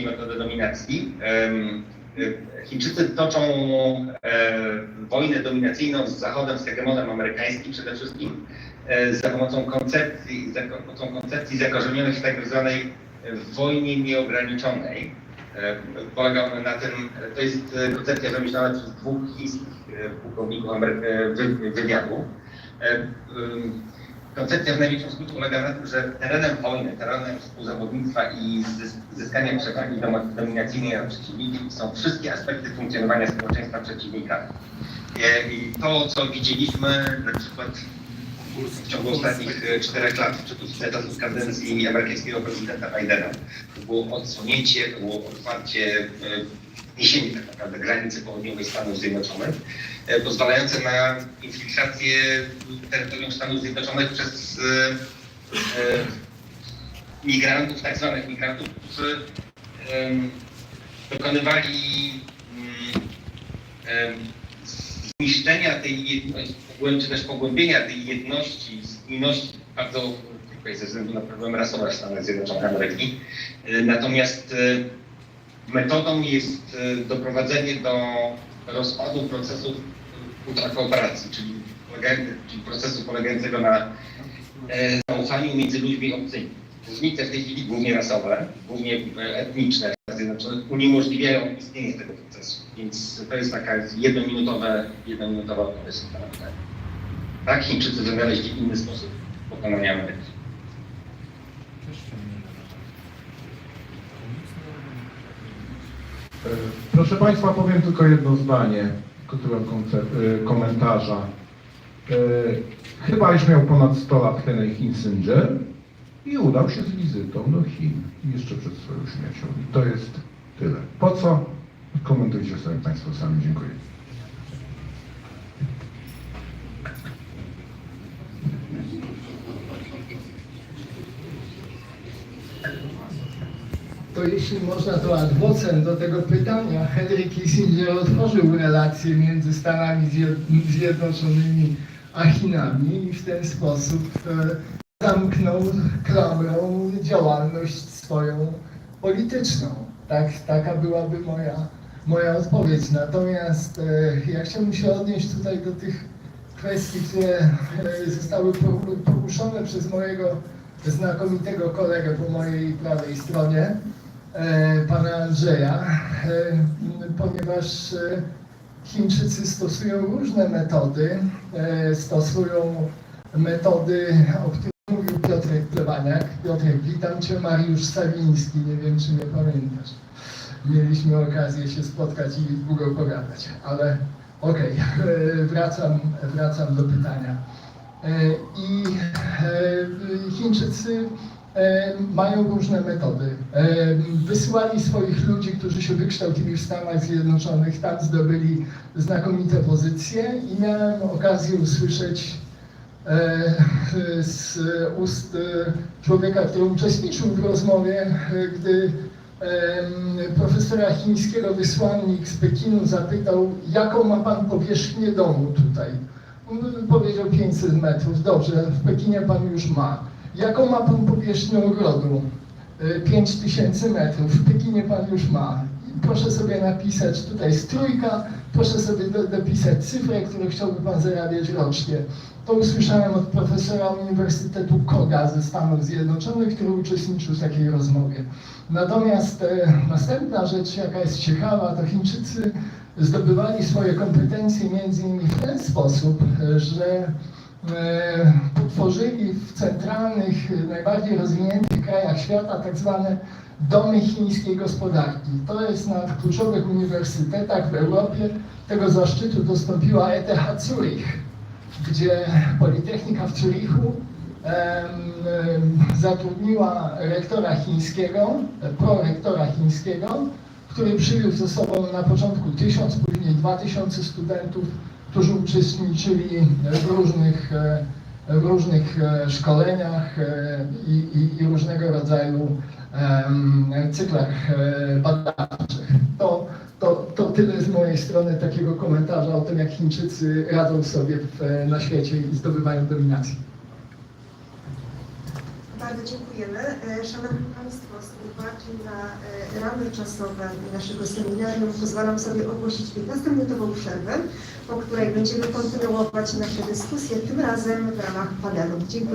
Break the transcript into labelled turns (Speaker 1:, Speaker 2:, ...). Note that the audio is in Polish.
Speaker 1: drugiej metody dominacji. E, Chińczycy toczą e, wojnę dominacyjną z Zachodem, z hegemonem amerykańskim przede wszystkim e, za pomocą koncepcji, za pomocą koncepcji zakorzenionych w tak zwanej wojnie nieograniczonej. Polega ona na tym, to jest koncepcja wymyślona przez dwóch chińskich pułkowników wywiadu. Koncepcja w największym skutku polega na tym, że terenem wojny, terenem współzawodnictwa i zys- zyskania przewagi dom- dominacyjnej nad przeciwnikiem są wszystkie aspekty funkcjonowania społeczeństwa przeciwnika. E, I to, co widzieliśmy na przykład w ciągu ostatnich e, czterech lat, w czasie czasów kadencji amerykańskiego prezydenta Bidena, to było odsunięcie, to było otwarcie, e, niesienie tak naprawdę granicy południowej Stanów Zjednoczonych, e, pozwalające na infiltrację terytorium Stanów Zjednoczonych przez e, e, migrantów, tak zwanych migrantów, którzy dokonywali mm, zniszczenia tej jedności, czy też pogłębienia tej jedności, spójności bardzo tutaj ze względu na problem rasowe w Stanach Zjednoczonych Ameryki. Natomiast metodą jest e, doprowadzenie do rozpadu procesów ultrakooperacji, czyli, czyli procesu polegającego na e, zaufaniu między ludźmi obcymi. Różnice w tej chwili głównie rasowe, głównie e, etniczne Zjednoczonych uniemożliwiają istnienie tego procesu. Więc to jest taka jednominutowe, jednominutowa odpowiedź na pytanie. Tak, Chińczycy wynaleźli inny sposób pokonania Ameryki.
Speaker 2: Proszę Państwa, powiem tylko jedno zdanie tytułem e, komentarza. E, Chyba już miał ponad 100 lat Henry Kissinger i udał się z wizytą do Chin jeszcze przed swoją śmiercią. I to jest tyle. Po co? Komentujcie sobie Państwo sami. Dziękuję.
Speaker 3: To jeśli można, to ad vocem do tego pytania. Henry Kissinger otworzył relacje między Stanami Zjed- Zjednoczonymi a Chinami i w ten sposób e, zamknął klamrą działalność swoją polityczną. Tak, taka byłaby moja, moja odpowiedź. Natomiast e, ja chciałbym się odnieść tutaj do tych kwestii, które e, zostały poru- poruszone przez mojego znakomitego kolegę po mojej prawej stronie, pana Andrzeja, e, ponieważ e, Chińczycy stosują różne metody, e, stosują metody, o których mówił Piotrek Plewaniak. Piotrek, witam Cię, Mariusz Sawiński, nie wiem czy mnie pamiętasz. Mieliśmy okazję się spotkać i długo pogadać, ale okej, e, wracam, wracam do pytania. E, I e, Chińczycy e, mają różne metody. Wysyłali swoich ludzi, którzy się wykształcili w Stanach Zjednoczonych, tam zdobyli znakomite pozycje i miałem okazję usłyszeć e, z ust człowieka, który uczestniczył w rozmowie, gdy profesora chińskiego wysłannik z Pekinu zapytał, jaką ma pan powierzchnię domu tutaj. Powiedział 500 metrów. Dobrze, w Pekinie pan już ma. Jaką ma pan powierzchnię ogrodu? Y, 5000 metrów. W Pekinie pan już ma. Proszę sobie napisać, tutaj jest trójka, proszę sobie do, dopisać cyfrę, którą chciałby pan zarabiać rocznie. To usłyszałem od profesora Uniwersytetu Koga ze Stanów Zjednoczonych, który uczestniczył w takiej rozmowie. Natomiast e, następna rzecz, jaka jest ciekawa, to Chińczycy zdobywali swoje kompetencje między innymi w ten sposób, e, że e, utworzyli w centralnych, najbardziej rozwiniętych krajach świata tak zwane domy chińskiej gospodarki. To jest na kluczowych uniwersytetach w Europie. Tego zaszczytu dostąpiła ETH Zurich, gdzie Politechnika w Zurichu zatrudniła rektora chińskiego, prorektora chińskiego, który przywiózł ze sobą na początku tysiąc, później dwa tysiące studentów, którzy uczestniczyli w różnych, e, w różnych e, szkoleniach e, i, i, i różnego rodzaju cyklach e, badawczych. To, to, to tyle z mojej strony takiego komentarza o tym, jak Chińczycy radzą sobie w, na świecie i zdobywają dominację.
Speaker 4: Bardzo dziękujemy. E, Szanowni Państwo, z uwagi na e, ramy czasowe naszego seminarium pozwalam sobie ogłosić 15-minutową przerwę, po której będziemy kontynuować nasze dyskusje, tym razem w ramach panelu. Dziękuję